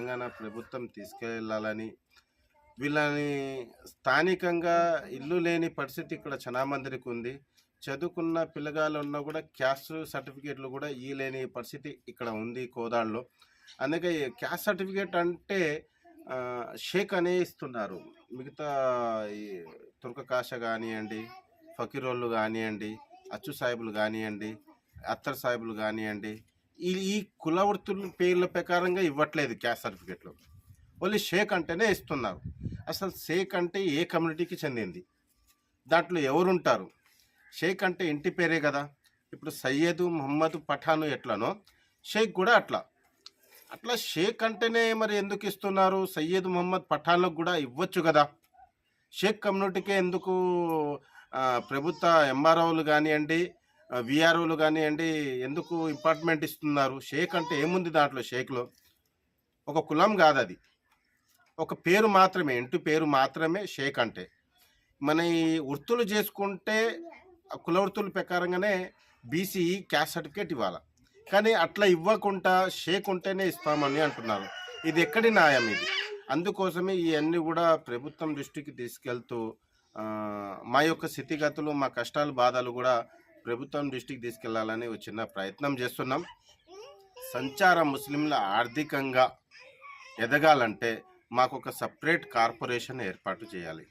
తెలంగాణ ప్రభుత్వం తీసుకెళ్ళాలని వీళ్ళని స్థానికంగా ఇల్లు లేని పరిస్థితి ఇక్కడ చనామందిరికి ఉంది. చదువుకున్న పిల్లగాళ్ళు ఉన్నా కూడా క్యాస్ట్ సర్టిఫికేట్లు కూడా ఈ లేని పరిస్థితి ఇక్కడ ఉంది కోదాళ్ళలో అందుకే క్యాస్ట్ సర్టిఫికేట్ అంటే షేక్ అనే ఇస్తున్నారు. మిగతా ఈ తుర్కకాష కానివ్వండి ఫకీరోళ్ళు కానివ్వండి అచ్చు సాహిబులు కానివ్వండి అత్తర్ సాహిబులు కానివ్వండి ఈ ఈ కుల వృత్తుల పేర్ల ప్రకారంగా ఇవ్వట్లేదు క్యాస్ట్ సర్టిఫికేట్లు. ఓన్లీ షేక్ అంటేనే ఇస్తున్నారు. అసలు షేక్ అంటే ఏ కమ్యూనిటీకి చెందింది? దాంట్లో ఎవరుంటారు? షేక్ అంటే ఇంటి పేరే కదా. ఇప్పుడు సయ్యద్ మహమ్మద్ పఠాను ఎట్లనో షేక్ కూడా అట్లా. అట్లా షేక్ అంటేనే మరి ఎందుకు ఇస్తున్నారు? సయ్యద్ మహమ్మద్ పఠాన్లకు కూడా ఇవ్వచ్చు కదా. షేక్ కమ్యూనిటీకే ఎందుకు ప్రభుత్వ ఎంఆర్ఓలు కానివ్వండి విఆర్ఓలు కానివ్వండి ఎందుకు ఇంపార్ట్మెంట్ ఇస్తున్నారు? షేక్ అంటే ఏముంది దాంట్లో షేక్లో? ఒక కులం కాదు అది ఒక పేరు మాత్రమే ఇంటి పేరు మాత్రమే షేక్ అంటే. మన ఈ వృత్తులు చేసుకుంటే ఆ కుల వృత్తుల ప్రకారంగానే బీసీ క్యాస్ట్ సర్టిఫికేట్ ఇవ్వాలి. కానీ అట్లా ఇవ్వకుండా షేక్ ఉంటేనే ఇస్తామని అంటున్నారు. ఇది ఎక్కడి న్యాయం ఇది? అందుకోసమే ఇవన్నీ కూడా ప్రభుత్వం దృష్టికి తీసుకెళ్తూ మా యొక్క స్థితిగతులు మా కష్టాలు బాధలు కూడా ప్రభుత్వం దృష్టికి తీసుకెళ్ళాలని ఒక చిన్న ప్రయత్నం చేస్తున్నాం. సంచార ముస్లింల ఆర్థికంగా ఎదగాలంటే మాకు ఒక సపరేట్ కార్పొరేషన్ ఏర్పాటు చేయాలి.